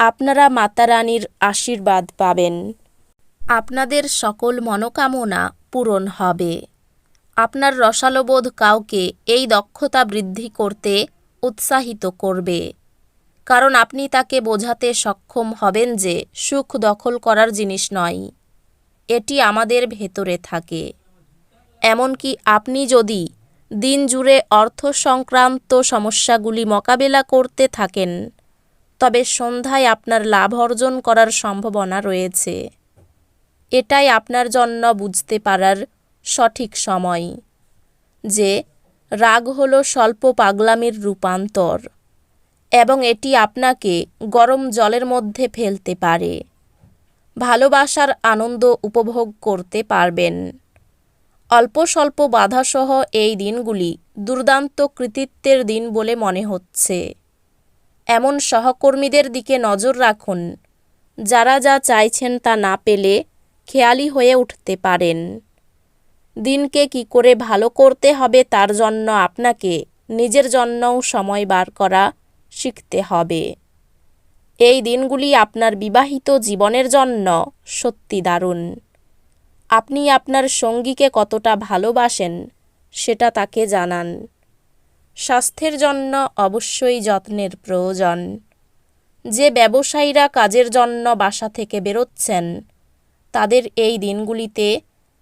আপনারা মাতা রানীর আশীর্বাদ পাবেন। আপনাদের সকল মনোকামনা পূরণ হবে। আপনার রসালোবোধ কাউকে এই দক্ষতা বৃদ্ধি করতে উৎসাহিত করবে। কারণ আপনি তাকে বোঝাতে সক্ষম হবেন যে সুখ দখল করার জিনিস নয়, এটি আমাদের ভেতরে থাকে। এমনকি আপনি যদি দিন জুড়ে অর্থ সংক্রান্ত সমস্যাগুলি মোকাবেলা করতে থাকেন তবে সন্ধ্যায় আপনার লাভ অর্জন করার সম্ভাবনা রয়েছে। এটাই আপনার জন্য বুঝতে পারার সঠিক সময়। যে, রাগ হলো স্বল্প পাগলামির রূপান্তর এবং এটি আপনাকে গরম জলের মধ্যে ফেলতে পারে। ভালোবাসার আনন্দ উপভোগ করতে পারবেন। অল্প স্বল্প বাধাসহ এই দিনগুলি দুর্দান্ত কৃতিত্বের দিন বলে মনে হচ্ছে। এমন সহকর্মীদের দিকে নজর রাখুন, যারা যা চাইছেন তা না পেলে খেয়ালি হয়ে উঠতে পারেন। দিনকে কি করে ভালো করতে হবে তার জন্য আপনাকে নিজের জন্যও সময় বার করা শিখতে হবে। এই দিনগুলি আপনার বিবাহিত জীবনের জন্য সত্যি দারুণ। আপনি আপনার সঙ্গীকে কতটা ভালোবাসেন সেটা তাকে জানান। স্বাস্থ্যের জন্য অবশ্যই যত্নের প্রয়োজন। যে ব্যবসায়ীরা কাজের জন্য বাসা থেকে বেরোচ্ছেন, তাদের এই দিনগুলিতে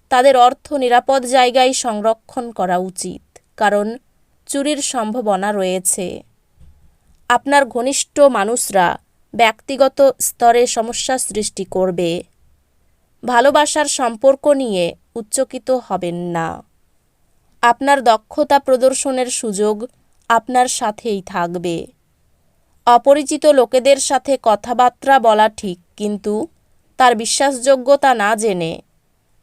তাদের অর্থ নিরাপদ জায়গায় সংরক্ষণ করা উচিত, কারণ চুরির সম্ভাবনা রয়েছে। আপনার ঘনিষ্ঠ মানুষরা ব্যক্তিগত স্তরে সমস্যা সৃষ্টি করবে। ভালোবাসার সম্পর্ক নিয়ে উচ্চকিত হবেন না। আপনার দক্ষতা প্রদর্শনের সুযোগ আপনার সাথেই থাকবে। অপরিচিত লোকেদের সাথে কথাবার্তা বলা ঠিক, কিন্তু তার বিশ্বাসযোগ্যতা না জেনে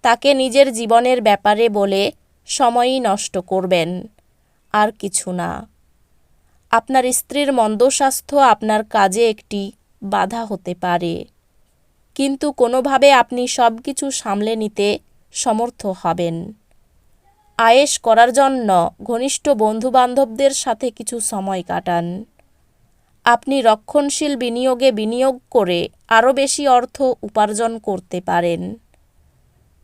তাকে নিজের জীবনের ব্যাপারে বলে সময়ই নষ্ট করবেন, আর কিছু না। আপনার স্ত্রীর মন্দ স্বাস্থ্য আপনার কাজে একটি বাধা হতে পারে, কিন্তু কোনোভাবে আপনি সব কিছু সামলে নিতে সমর্থ হবেন। আয়েশ করার জন্য ঘনিষ্ঠ বন্ধুবান্ধবদের সাথে কিছু সময় কাটান। আপনি রক্ষণশীল বিনিয়োগে বিনিয়োগ করে আরও বেশি অর্থ উপার্জন করতে পারেন।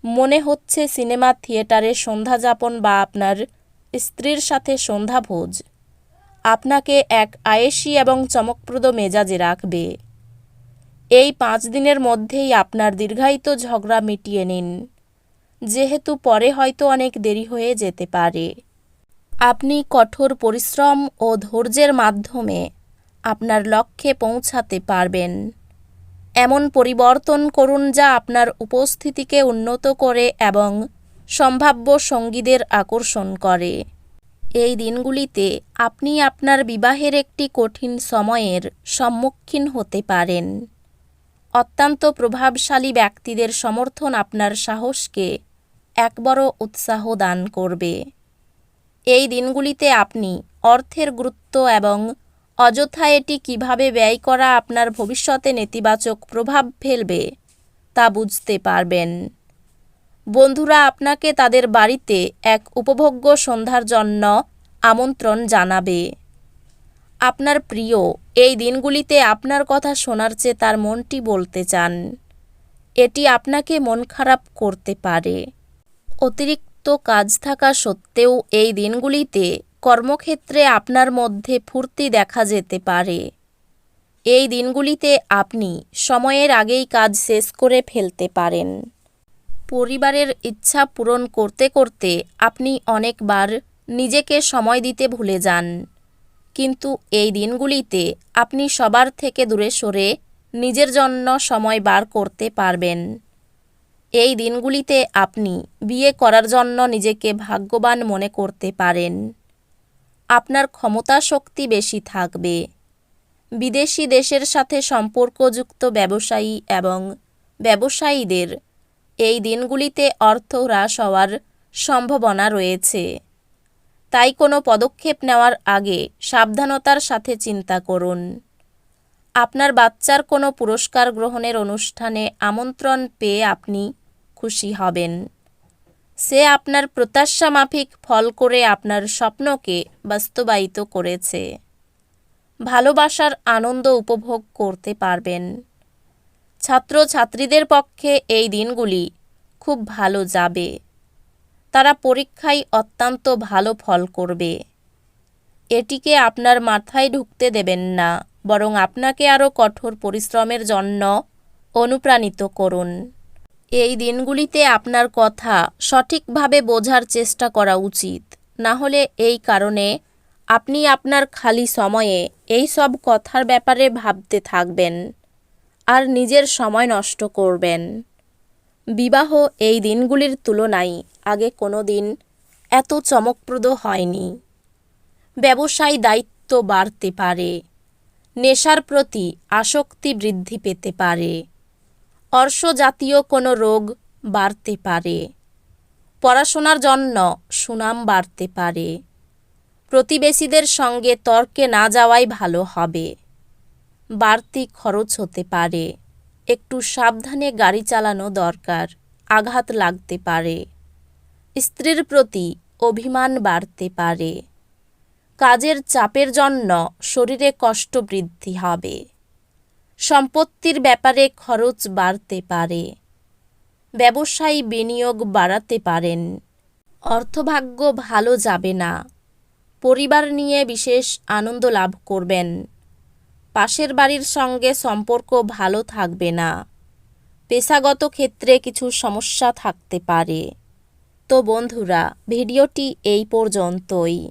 মনে হচ্ছে সিনেমা থিয়েটারে সন্ধ্যা যাপন বা আপনার স্ত্রীর সাথে সন্ধ্যাভোজ আপনাকে এক আয়েসি এবং চমকপ্রদ মেজাজে রাখবে। এই পাঁচ দিনের মধ্যেই আপনার দীর্ঘায়িত ঝগড়া মিটিয়ে নিন। যেহেতু পরে হয়তো অনেক দেরি হয়ে যেতে পারে। আপনি কঠোর পরিশ্রম ও ধৈর্যের মাধ্যমে আপনার লক্ষ্যে পৌঁছাতে পারবেন। এমন পরিবর্তন করুন যা আপনার উপস্থিতিকে উন্নত করে এবং সম্ভাব্য সঙ্গীদের আকর্ষণ করে। এই দিনগুলিতে আপনি আপনার বিবাহের একটি কঠিন সময়ের সম্মুখীন হতে পারেন। অত্যন্ত প্রভাবশালী ব্যক্তিদের সমর্থন আপনার সাহসকে এক বড় উৎসাহ দান করবে। এই দিনগুলিতে আপনি অর্থের গুরুত্ব এবং অযথা এটি কীভাবে ব্যয় করা আপনার ভবিষ্যতে নেতিবাচক প্রভাব ফেলবে তা বুঝতে পারবেন। বন্ধুরা, আপনাকে তাদের বাড়িতে এক উপভোগ্য সন্ধ্যার জন্য আমন্ত্রণ জানাবে। আপনার প্রিয় এই দিনগুলিতে আপনার কথা শোনার চেয়ে তার মনটি বলতে চান। এটি আপনাকে মন খারাপ করতে পারে। অতিরিক্ত কাজ থাকা সত্ত্বেও এই দিনগুলিতে কর্মক্ষেত্রে আপনার মধ্যে ফুর্তি দেখা যেতে পারে। এই দিনগুলিতে আপনি সময়ের আগেই কাজ শেষ করে ফেলতে পারেন। পরিবারের ইচ্ছা পূরণ করতে করতে আপনি অনেকবার নিজেকে সময় দিতে ভুলে যান। কিন্তু এই দিনগুলিতে আপনি সবার থেকে দূরে সরে নিজের জন্য সময় বার করতে পারবেন। এই দিনগুলিতে আপনি বিয়ে করার জন্য নিজেকে ভাগ্যবান মনে করতে পারেন। আপনার ক্ষমতা শক্তি বেশি থাকবে। বিদেশি দেশের সাথে সম্পর্কযুক্ত ব্যবসায়ী এবং ব্যবসায়ীদের এই দিনগুলিতে অর্থ হ্রাস হওয়ার সম্ভাবনা রয়েছে। তাই কোনো পদক্ষেপ নেওয়ার আগে সাবধানতার সাথে চিন্তা করুন। আপনার বাচ্চার কোনো পুরস্কার গ্রহণের অনুষ্ঠানে আমন্ত্রণ পেয়ে আপনি খুশি হবেন। সে আপনার প্রত্যাশা মাফিক ফল করে আপনার স্বপ্নকে বাস্তবায়িত করেছে। ভালোবাসার আনন্দ উপভোগ করতে পারবেন। ছাত্র ছাত্রীদের পক্ষে এই দিনগুলি খুব ভালো যাবে। তারা পরীক্ষায় অত্যন্ত ভালো ফল করবে। এটিকে আপনার মাথায় ঢুকতে দেবেন না, বরং আপনাকে আরও কঠোর পরিশ্রমের জন্য অনুপ্রাণিত করুন। এই দিনগুলিতে আপনার কথা সঠিকভাবে বোঝার চেষ্টা করা উচিত। না হলে এই কারণে আপনি আপনার খালি সময়ে এই সব কথার ব্যাপারে ভাবতে থাকবেন আর নিজের সময় নষ্ট করবেন। বিবাহ এই দিনগুলির তুলনায় আগে কোনো দিন এত চমকপ্রদ হয়নি। ব্যবসায় দায়িত্ব বাড়তে পারে, নেশার প্রতি আসক্তি বৃদ্ধি পেতে পারে। অর্শজাতীয় কোনো রোগ বাড়তে পারে। পড়াশোনার জন্য সুনাম বাড়তে পারে। প্রতিবেশীদের সঙ্গে তর্কে না যাওয়াই ভালো হবে। বাড়তি খরচ হতে পারে। একটু সাবধানে গাড়ি চালানো দরকার, আঘাত লাগতে পারে। স্ত্রীর প্রতি অভিমান বাড়তে পারে। কাজের চাপের জন্য শরীরে কষ্ট বৃদ্ধি হবে। সম্পত্তির ব্যাপারে খরচ বাড়তে পারে। ব্যবসায়ী বিনিয়োগ বাড়াতে পারেন। অর্থভাগ্য ভালো যাবে না। পরিবার নিয়ে বিশেষ আনন্দ লাভ করবেন। পাশের বাড়ির সঙ্গে সম্পর্ক ভালো থাকবে না। পেশাগত ক্ষেত্রে কিছু সমস্যা থাকতে পারে। তো বন্ধুরা, ভিডিওটি এই পর্যন্তই।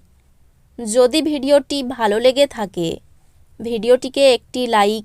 যদি ভিডিওটি ভালো লেগে থাকে, ভিডিওটিকে একটি লাইক